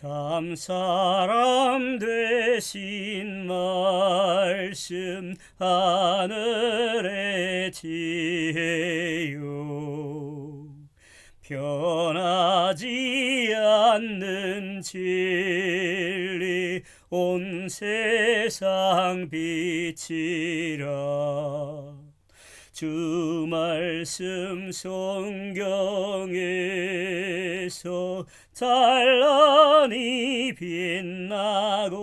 참 사람 되신 말씀 하늘의 지혜요. 변하지 않는 진리 온 세상 빛이라. 주 말씀 성경에 서 찬란히 빛나고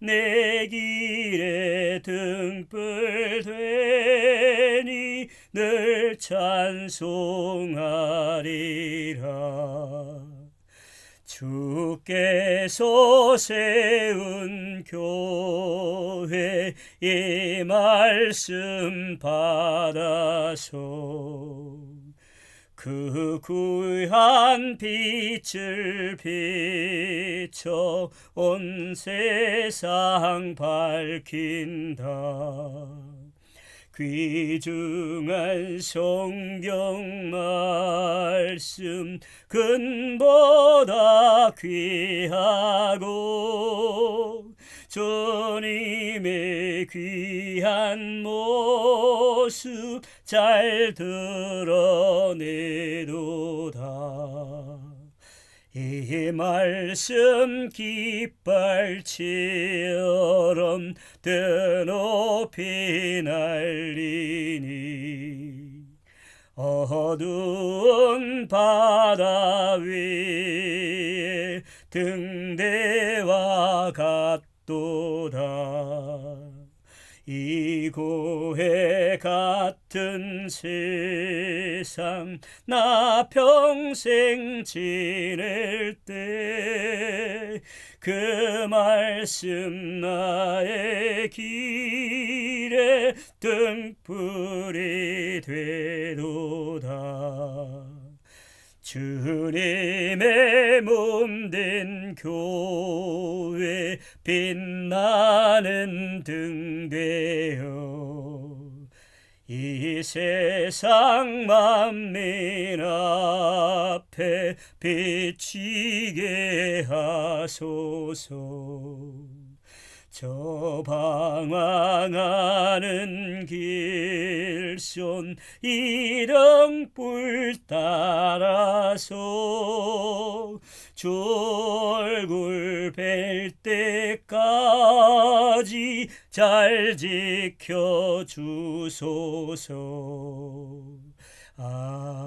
내 길에 등불 되니 늘 찬송하리라. 주께서 세운 교회 이 말씀 받아서 그 구한 빛을 비춰 온 세상 밝힌다. 귀중한 성경 말씀 근보다 귀하고 주님의 귀한 모습 잘 드러내도다. 이 말씀 깃발처럼 드높이 날리니 어두운 바다 위에 등대와 같도다 이 고해 같은 세상 나 평생 지낼 때 그 말씀 나의 길에 등불이 되도다 주님의 몸된 교회 빛나는 등대여 이 세상 만민 앞에 비치게 하소서 저 방황하는 길손 이등불 따라서 주 얼굴 뵐 때까지 잘 지켜 주소서. 아멘